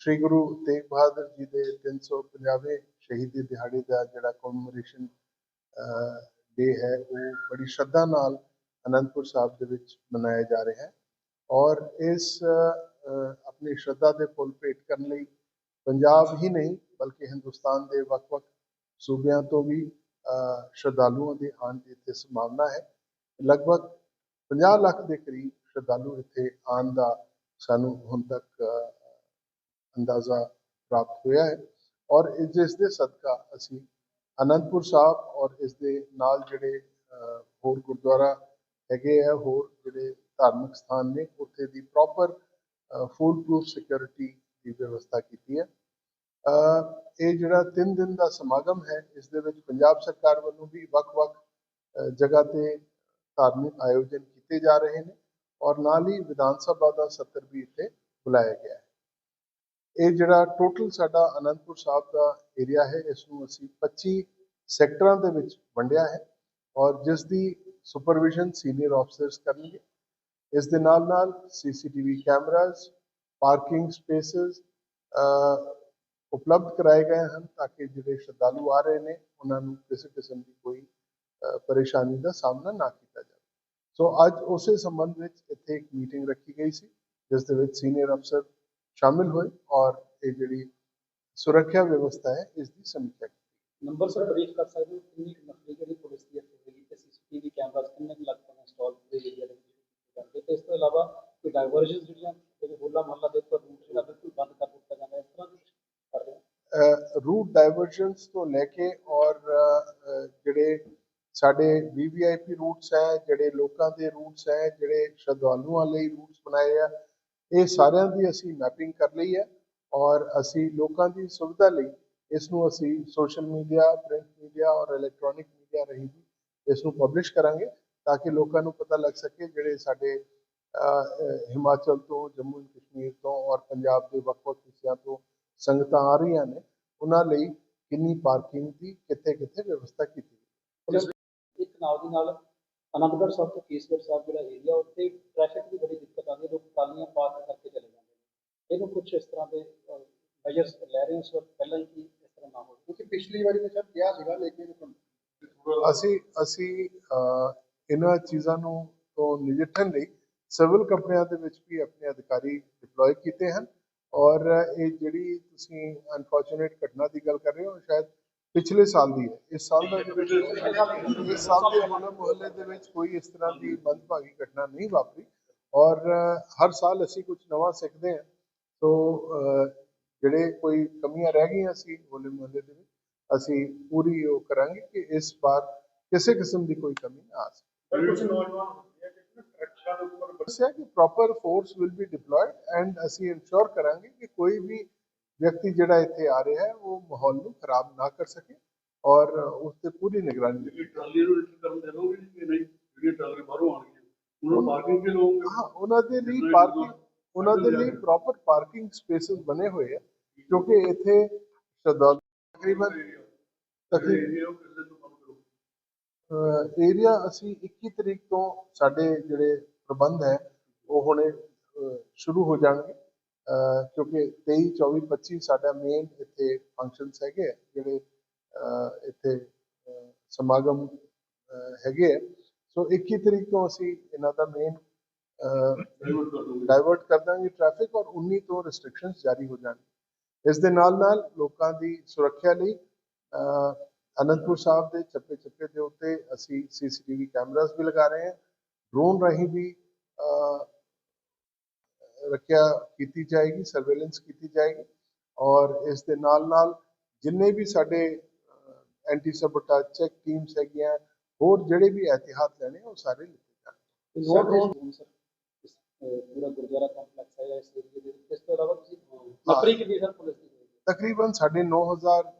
ਸ੍ਰੀ ਗੁਰੂ ਤੇਗ ਬਹਾਦਰ ਜੀ ਦੇ 350ਵੇਂ ਸ਼ਹੀਦੀ ਦਿਹਾੜੇ ਦਾ ਜਿਹੜਾ ਕਮਮੋਰੇਸ਼ਨ ਡੇ ਹੈ, ਉਹ ਬੜੀ ਸ਼ਰਧਾ ਨਾਲ ਅਨੰਦਪੁਰ ਸਾਹਿਬ ਦੇ ਵਿੱਚ ਮਨਾਇਆ ਜਾ ਰਿਹਾ ਹੈ ਔਰ ਇਸ ਆਪਣੀ ਸ਼ਰਧਾ ਦੇ ਫੁੱਲ ਭੇਟ ਕਰਨ ਲਈ ਪੰਜਾਬ ਹੀ ਨਹੀਂ, ਬਲਕਿ ਹਿੰਦੁਸਤਾਨ ਦੇ ਵੱਖ-ਵੱਖ ਸੂਬਿਆਂ ਤੋਂ ਵੀ ਸ਼ਰਧਾਲੂਆਂ ਦੇ ਆਉਣ ਦੀ ਇੱਥੇ ਸੰਭਾਵਨਾ ਹੈ। ਲਗਭਗ 50 ਲੱਖ ਦੇ ਕਰੀਬ ਸ਼ਰਧਾਲੂ ਇੱਥੇ ਆਉਣ ਦਾ ਸਾਨੂੰ ਹੁਣ ਤੱਕ ਅੰਦਾਜ਼ਾ ਪ੍ਰਾਪਤ ਹੋਇਆ ਹੈ ਔਰ ਇਸ ਦੇ ਸਦਕਾ ਅਸੀਂ ਅਨੰਦਪੁਰ ਸਾਹਿਬ ਔਰ ਇਸ ਦੇ ਨਾਲ ਜਿਹੜੇ ਹੋਰ ਗੁਰਦੁਆਰਾ ਹੈਗੇ ਆ, ਹੋਰ ਜਿਹੜੇ ਧਾਰਮਿਕ ਸਥਾਨ ਨੇ, ਉੱਥੇ ਦੀ ਪ੍ਰੋਪਰ ਫੂਲ ਪ੍ਰੂਫ ਸਿਕਿਉਰਿਟੀ ਦੀ ਵਿਵਸਥਾ ਕੀਤੀ ਹੈ। ਇਹ ਜਿਹੜਾ 3 ਦਿਨ ਦਾ ਸਮਾਗਮ ਹੈ, ਇਸ ਦੇ ਵਿੱਚ ਪੰਜਾਬ ਸਰਕਾਰ ਵੱਲੋਂ ਵੀ ਵੱਖ-ਵੱਖ ਜਗ੍ਹਾ ਤੇ ਧਾਰਮਿਕ ਆਯੋਜਨ ਕੀਤੇ ਜਾ ਰਹੇ ਨੇ ਔਰ ਨਾਲ ਹੀ ਵਿਧਾਨ ਸਭਾ ਦਾ ਸੱਤਰ ਵੀ ਇੱਥੇ ਬੁਲਾਇਆ ਗਿਆ ਹੈ। ਇਹ ਜਿਹੜਾ ਟੋਟਲ ਸਾਡਾ ਅਨੰਦਪੁਰ ਸਾਹਿਬ ਦਾ ਏਰੀਆ ਹੈ, ਇਸ ਨੂੰ ਅਸੀਂ 25 ਸੈਕਟਰਾਂ ਦੇ ਵਿੱਚ ਵੰਡਿਆ ਹੈ ਔਰ ਜਿਸ ਦੀ ਸੁਪਰਵਿਜ਼ਨ ਸੀਨੀਅਰ ਆਫਸਰਸ ਕਰਨਗੇ। ਇਸ ਦੇ ਨਾਲ ਨਾਲ ਸੀਸੀਟੀਵੀ ਕੈਮਰਾਜ਼ ਪਾਰਕਿੰਗ ਸਪੇਸਸ ਉਪਲਬਧ ਕਰਾਏ ਗਏ ਹਨ ਤਾਂ ਕਿ ਜਿਹੜੇ ਸ਼ਰਧਾਲੂ ਆ ਰਹੇ ਨੇ, ਉਹਨਾਂ ਨੂੰ ਕਿਸੇ ਕਿਸਮ ਦੀ ਕੋਈ ਪਰੇਸ਼ਾਨੀ ਦਾ ਸਾਹਮਣਾ ਨਾ ਕੀਤਾ ਜਾਵੇ। ਸੋ ਅੱਜ ਉਸੇ ਸੰਬੰਧ ਵਿੱਚ ਇੱਥੇ ਇੱਕ ਮੀਟਿੰਗ ਰੱਖੀ ਗਈ ਸੀ, ਜਿਸ ਦੇ ਵਿੱਚ ਸੀਨੀਅਰ ਅਫਸਰ ਸ਼ਾਮਿਲ ਹੋਏ ਔਰ ਇਹ ਜਿਹੜੀ ਸੁਰੱਖਿਆ ਵਿਵਸਥਾ ਹੈ ਇਸ ਦੀ ਸਮੀਖਿਆ ਕੀਤੀ। ਨੰਬਰ ਸਰ ਬਰੀਫ ਕਰ ਸਕਦੇ ਹੋ? ਕਿੰਨੀ ਕੁ ਨਕਲੀ ਜਿਹੜੀ ਪੁਲਿਸ ਦੀ ਹੋਏਗੀ ਤੇ ਸੀਸੀਟੀਵੀ ਕੈਮਰਾਸ ਕਿੰਨੇ ਕੁ ਲੱਗ ਪਏ ਇੰਸਟਾਲ ਪੂਰੇ ਏਰੀਆ ਦੇ ਵਿੱਚ? ਜਾਣਗੇ ਤੇ ਇਸ ਤੋਂ ਇਲਾਵਾ ਕੋਈ ਡਾਇਵਰਜਨਸ ਜਿਹੜੀਆਂ ਜਿਹੜੇ ਹੋਲਾ ਮਹੱਲਾ ਦੇ ਉੱਪਰ ਰੂਟ ਜਿਹੜਾ ਬਿਲਕੁਲ ਬੰਦ ਕਰ ਦਿੱਤਾ ਜਾਂਦਾ ਇਸ ਤਰ੍ਹਾਂ ਕੁਛ ਕਰ ਰਹੇ ਰੂਟ ਡਾਇਵਰਜਨਸ ਤੋਂ ਲੈ ਕੇ ਔਰ ਜਿਹੜੇ ਸਾਡੇ ਵੀਵੀਆਈਪੀ ਰੂਟਸ ਹੈ ਜਿਹੜੇ ਲੋਕਾਂ ਦੇ ਰੂਟਸ ਹੈ ਜਿਹੜੇ ਸ਼ਰਧਾਲੂਆਂ ਲਈ ਰੂਟਸ ਬਣਾਏ ਆ ਇਹ ਸਾਰਿਆਂ ਦੀ ਅਸੀਂ ਮੈਪਿੰਗ ਕਰ ਲਈ ਹੈ ਔਰ ਅਸੀਂ ਲੋਕਾਂ ਦੀ ਸੁਵਿਧਾ ਲਈ ਇਸ ਨੂੰ ਅਸੀਂ ਸੋਸ਼ਲ ਮੀਡੀਆ ਪ੍ਰਿੰਟ ਮੀਡੀਆ ਔਰ ਇਲੈਕਟ੍ਰੋਨਿਕ ਮੀਡੀਆ ਰਾਹੀਂ ਵੀ ਇਸ ਨੂੰ ਪਬਲਿਸ਼ ਕਰਾਂਗੇ ਤਾਂ ਕਿ ਲੋਕਾਂ ਨੂੰ ਪਤਾ ਲੱਗ ਸਕੇ ਜਿਹੜੇ ਸਾਡੇ ਹਿਮਾਚਲ ਤੋਂ, ਜੰਮੂ ਐਂਡ ਕਸ਼ਮੀਰ ਤੋਂ ਔਰ ਪੰਜਾਬ ਦੇ ਵੱਖ-ਵੱਖ ਹਿੱਸਿਆਂ ਤੋਂ ਸੰਗਤਾਂ ਆ ਰਹੀਆਂ ਨੇ, ਉਹਨਾਂ ਲਈ ਕਿੰਨੀ ਪਾਰਕਿੰਗ ਦੀ ਕਿੱਥੇ-ਕਿੱਥੇ ਵਿਵਸਥਾ ਕੀਤੀ ਗਈ। ਇੱਕ ਨਾਲ ਦੀ ਨਾਲ ਅਨੰਦਗੜ੍ਹ ਸਾਹਿਬ ਤੋਂ ਕੇਸਗੜ੍ਹ ਸਾਹਿਬ ਜਿਹੜਾ ਏਰੀਆ ਉੱਥੇ ਟ੍ਰੈਫਿਕ ਦੀ ਬੜੀ ਦਿੱਕਤ ਆਉਂਦੀ ਹੈ ਲੋਕ ਟਾਲੀਆਂ ਪਾਰਕ ਕਰਕੇ ਚਲੇ ਜਾਂਦੇ ਨੇ ਇਹਨੂੰ ਕੁਝ ਇਸ ਤਰ੍ਹਾਂ ਦੇ ਮੈਜਰਸ ਲੈ ਰਹੇ ਹੋ ਇਸ ਵਕਤ ਪਹਿਲਾਂ ਹੀ ਕਿ ਇਸ ਤਰ੍ਹਾਂ ਨਾ ਹੋਵੇ। ਕਿਉਂਕਿ ਪਿਛਲੀ ਵਾਰੀ ਮੈਂ ਸਰ ਕਿਹਾ ਸੀਗਾ ਲੇਕਿਨ ਅਸੀਂ ਅਸੀਂ ਇਹਨਾਂ ਚੀਜ਼ਾਂ ਨੂੰ ਤੋਂ ਨਜਿੱਠਣ ਲਈ ਸਿਵਲ ਕੰਪਨੀਆਂ ਦੇ ਵਿੱਚ ਵੀ ਆਪਣੇ ਅਧਿਕਾਰੀ ਡਿਪਲੋਏ ਕੀਤੇ ਹਨ ਔਰ ਇਹ ਜਿਹੜੀ ਤੁਸੀਂ ਅਨਫੋਰਚੂਨੇਟ ਘਟਨਾ ਦੀ ਗੱਲ ਕਰ ਰਹੇ ਹੋ ਸ਼ਾਇਦ ਪਿਛਲੇ ਸਾਲ ਦੀ ਹੈ। ਇਸ ਸਾਲ ਦਾ ਜਿਹੜੇ ਇਸ ਸਾਲ ਦੇ ਹੋਲੇ ਮੁਹੱਲੇ ਦੇ ਵਿੱਚ ਕੋਈ ਇਸ ਤਰ੍ਹਾਂ ਦੀ ਮੰਦਭਾਗੀ ਘਟਨਾ ਨਹੀਂ ਵਾਪਰੀ ਔਰ ਹਰ ਸਾਲ ਅਸੀਂ ਕੁਝ ਨਵਾਂ ਸਿੱਖਦੇ ਹਾਂ। ਸੋ ਜਿਹੜੇ ਕੋਈ ਕਮੀਆਂ ਰਹਿ ਗਈਆਂ ਸੀ ਹੋਲੇ ਮੁਹੱਲੇ ਦੇ ਵਿੱਚ ਅਸੀਂ ਪੂਰੀ ਉਹ ਕਰਾਂਗੇ ਕਿ ਇਸ ਵਾਰ ਕਿਸੇ ਕਿਸਮ ਦੀ ਕੋਈ ਕਮੀ ਨਾ ਆ ਸਕੇ। ਕੁਝ ਨੌਜਵਾਨ ਹੁੰਦੇ ਆ ਕਿ ਟਰੱਕਾਂ ਦੇ ਉੱਪਰ ਦੱਸਿਆ ਕਿ proper force will be deployed and ਅਸੀਂ ਇਨਸ਼ੋਰ ਕਰਾਂਗੇ ਕਿ ਕੋਈ ਵੀ ਵਿਅਕਤੀ ਜਿਹੜਾ ਇੱਥੇ ਆ ਰਿਹਾ ਹੈ ਉਹ ਮਾਹੌਲ ਨੂੰ ਖਰਾਬ ਨਾ ਕਰ ਸਕੇ ਔਰ ਉਸ ਤੇ ਪੂਰੀ ਨਿਗਰਾਨੀ ਰੱਖੀ। ਟਰਾਲੀ ਨੂੰ ਇੰਟਰ ਕਰਨ ਦੇ ਲੋਗੇ ਕਿ ਨਹੀਂ ਜਿਹੜੀਆਂ ਟਰਾਲੀ ਬਾਹਰੋਂ ਆਉਣਗੀਆਂ ਉਹਨਾਂ ਪਾਰਕਿੰਗ ਕੇ ਲੋਗੇ ਹਾਂ ਉਹਨਾਂ ਦੇ ਲਈ ਪਾਰਕਿੰਗ ਉਹਨਾਂ ਦੇ ਲਈ ਪ੍ਰੋਪਰ ਪਾਰਕਿੰਗ ਸਪੇਸਿਸ ਬਣੇ ਹੋਏ ਆ ਕਿਉਂਕਿ ਇੱਥੇ ਸ਼ਰਧਾਲੂ ਤਕਰੀਬਨ ਤਕਰੀਬਨ ਏਰੀਆ ਅਸੀਂ 21 ਤਰੀਕ ਤੋਂ ਸਾਡੇ ਜਿਹੜੇ ਪ੍ਰਬੰਧ ਹੈ ਉਹ ਹੁਣੇ ਸ਼ੁਰੂ ਹੋ ਜਾਣਗੇ। ਕਿਉਂਕਿ 23 24 25 ਸਾਡਾ ਮੇਨ ਇੱਥੇ ਫੰਕਸ਼ਨਸ ਹੈਗੇ ਆ, ਜਿਹੜੇ ਇੱਥੇ ਸਮਾਗਮ ਹੈਗੇ ਆ। ਸੋ 21 ਤਰੀਕ ਤੋਂ ਅਸੀਂ ਇਹਨਾਂ ਦਾ ਮੇਨ ਡਾਇਵਰਟ ਕਰ ਦਾਂਗੇ ਟ੍ਰੈਫਿਕ ਔਰ 19 ਤੋਂ ਰੈਸਟ੍ਰਿਕਸ਼ਨਸ ਜਾਰੀ ਹੋ ਜਾਣਗੇ ਇਸ ਦੇ ਨਾਲ ਨਾਲ ਲੋਕਾਂ ਦੀ ਸੁਰੱਖਿਆ ਲਈ ਅਨੰਦਪੁਰ ਸਾਹਿਬ ਦੇ ਚੱਪੇ ਚੱਪੇ ਦੇ ਉੱਤੇ ਅਸੀਂ ਸੀਸੀਟੀਵੀ ਕੈਮਰਾਸ ਵੀ ਲਗਾ ਰਹੇ ਹਾਂ। ਡਰੋਨ ਰਾਹੀਂ ਵੀ ਰੱਖਿਆ ਕੀਤੀ ਜਾਏਗੀ ਸਰਵੇਲੈਂਸ ਕੀਤੀ ਜਾਏਗੀ ਔਰ ਇਸ ਦੇ ਨਾਲ ਨਾਲ ਜਿੰਨੇ ਵੀ ਸਾਡੇ ਐਂਟੀ ਸਬੋਟਾਜ ਚੈੱਕ ਟੀਮਸ ਹੈਗੀਆਂ ਹੋਰ ਜਿਹੜੇ ਵੀ ਇਹਤਿਆਤ ਲੈਣੇ ਉਹ ਸਾਰੇ ਲਿੱਤੇ ਜਾਣਗੇ। ਨੋਟ ਹੋਣ ਸਰ ਪੂਰਾ ਗੁਰਦੁਆਰਾ ਕੰਪਲੈਕਸ ਹੈ ਇਸ ਏਰੀਏ ਦੇ ਇਸ ਤੋਂ ਇਲਾਵਾ ਤੁਸੀਂ ਨੌਕਰੀ ਕਿੰਨੀ ਸਰ ਪੁਲਿਸ ਦੀ? ਤਕਰੀਬਨ ਸਾਡੇ 9000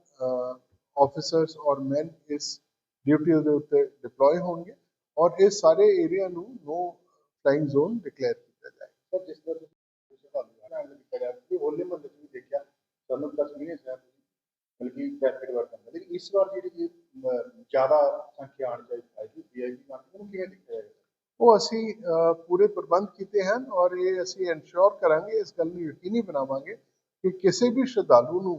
ਆਫੀਸਰਸ ਔਰ ਮੈਨ ਇਸ ਡਿਊਟੀ ਦੇ ਉੱਤੇ ਡਿਪਲੋਏ ਹੋਣਗੇ ਔਰ ਇਸ ਸਾਰੇ ਏਰੀਆ ਨੂੰ ਨੋ ਫਲਾਈਂਗ ਜ਼ੋਨ ਡਿਕਲੇਅਰ ਕੀਤਾ ਜਾਏਗਾ। ਸਰ ਜਿਸ ਤਰ੍ਹਾਂ ਤੁਸੀਂ ਤੁਹਾਨੂੰ ਕੀਤਾ ਗਿਆ ਕਿ ਹੋਲੇ ਮਹੱਲੇ ਵੀ ਦੇਖਿਆ ਸਾਨੂੰ ਕਸ਼ਮੀਰ ਸਾਹਿਬ ਬਲਕਿ ਟ੍ਰੈਫਿਕ ਵਰਕ ਕਰਦਾ ਲੇਕਿਨ ਇਸ ਵਾਰ ਜਿਹੜੀ ਇਹ ਜ਼ਿਆਦਾ ਸੰਖਿਆ ਆਉਣ ਚਾਹੀਦੀ ਆਏਗੀ ਵੀਆਈਪੀ ਨਾਲ ਉਹਨੂੰ ਕਿਵੇਂ ਦੇਖਿਆ ਜਾਏਗਾ? ਉਹ ਅਸੀਂ ਪੂਰੇ ਪ੍ਰਬੰਧ ਕੀਤੇ ਹਨ ਔਰ ਇਹ ਅਸੀਂ ਇਨਸ਼ੋਰ ਕਰਾਂਗੇ, ਇਸ ਗੱਲ ਨੂੰ ਯਕੀਨੀ ਬਣਾਵਾਂਗੇ ਕਿ ਕਿਸੇ ਵੀ ਸ਼ਰਧਾਲੂ ਨੂੰ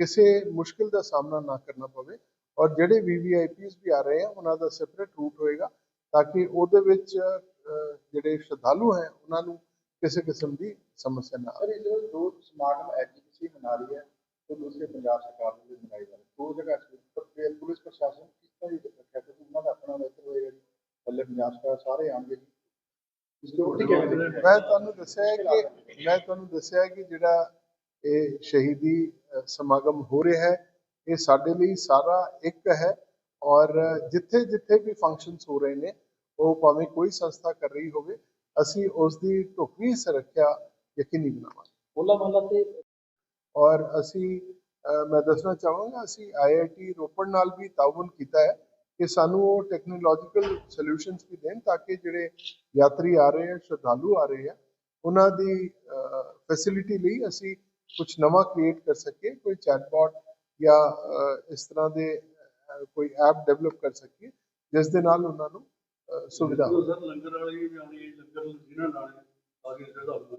ਕਿਸੇ ਮੁਸ਼ਕਿਲ ਦਾ ਸਾਹਮਣਾ ਨਾ ਕਰਨਾ ਪਵੇ ਔਰ ਜਿਹੜੇ ਵੀਵੀਆਈਪੀਸ ਵੀ ਆ ਰਹੇ ਆ, ਉਹਨਾਂ ਦਾ ਸੈਪਰੇਟ ਰੂਟ ਹੋਏਗਾ ਤਾਂ ਕਿ ਉਹਦੇ ਵਿੱਚ ਜਿਹੜੇ ਸ਼ਰਧਾਲੂ ਹੈ, ਉਹਨਾਂ ਨੂੰ ਕਿਸੇ ਕਿਸਮ ਦੀ ਸਮੱਸਿਆ ਨਾ ਆਵੇ। ਸਰ ਇਹ ਜੋ ਦੋ ਸਮਾਗਮ ਐਜੀਪੀਸੀ ਮਨਾ ਰਹੀ ਹੈ, ਤੇ ਦੂਸਰੇ ਪੰਜਾਬ ਸਰਕਾਰ ਵੱਲੋਂ ਵੀ ਮਨਾਏ ਜਾ ਰਹੇ ਦੋ ਜਗ੍ਹਾ ਸੀ ਪੁਲਿਸ ਪ੍ਰਸ਼ਾਸਨ ਕਿਸ ਤਰ੍ਹਾਂ ਦੀ ਰੱਖਿਆ ਕਿਉਂਕਿ ਉਹਨਾਂ ਦਾ ਆਪਣਾ ਵੈਕਰ ਹੋਏਗਾ ਥੱਲੇ ਪੰਜਾਬ ਸਰਕਾਰ ਸਾਰੇ ਆਉਣਗੇ। ਜੀ ਮੈਂ ਤੁਹਾਨੂੰ ਦੱਸਿਆ ਕਿ ਮੈਂ ਤੁਹਾਨੂੰ ਦੱਸਿਆ ਕਿ ਜਿਹੜਾ ਇਹ ਸ਼ਹੀਦੀ ਸਮਾਗਮ ਹੋ ਰਿਹਾ ਹੈ ਇਹ ਸਾਡੇ ਲਈ ਸਾਰਾ ਇੱਕ ਹੈ ਔਰ ਜਿੱਥੇ ਜਿੱਥੇ ਵੀ ਫੰਕਸ਼ਨਸ ਹੋ ਰਹੇ ਨੇ ਉਹ ਭਾਵੇਂ ਕੋਈ ਸੰਸਥਾ ਕਰ ਰਹੀ ਹੋਵੇ ਅਸੀਂ ਉਸ ਦੀ ਢੁਕਵੀਂ ਸੁਰੱਖਿਆ ਯਕੀਨੀ ਬਣਾਵਾਂਗੇ। ਹੋਲਾ ਮਹੱਲਾ ਤੇ ਔਰ ਅਸੀਂ ਮੈਂ ਦੱਸਣਾ ਚਾਹਾਂਗਾ ਅਸੀਂ ਆਈਆਈਟੀ ਰੋਪੜ ਨਾਲ ਵੀ ਤਾਉਨ ਕੀਤਾ ਹੈ। ਕਿ ਸਾਨੂੰ ਉਹ ਟੈਕਨੋਲੋਜੀਕਲ ਸੋਲੂਸ਼ਨਸ ਵੀ ਦੇਣ ਤਾਂ ਕਿ ਜਿਹੜੇ ਯਾਤਰੀ ਆ ਰਹੇ ਆ, ਸ਼ਰਧਾਲੂ ਆ ਰਹੇ ਆ, ਉਹਨਾਂ ਦੀ ਫੈਸਿਲਿਟੀ ਲਈ ਅਸੀਂ ਕੁਝ ਨਵਾਂ ਕ੍ਰੀਏਟ ਕਰ ਸਕੀਏ, ਕੋਈ ਚੈਟਬੋਟ ਜਾਂ ਇਸ ਤਰ੍ਹਾਂ ਦੇ ਕੋਈ ਐਪ ਡਿਵੈਲਪ ਕਰ ਸਕੀਏ, ਜਿਸ ਦੇ ਨਾਲ ਉਹਨਾਂ ਨੂੰ ਸੁਵਿਧਾ ਲੰਗਰ ਵਾਲੀ ਵੀ ਆਉਣੀ ਹੈ ਲੰਗਰ ਜਿਹਨਾਂ ਨਾਲ ਆ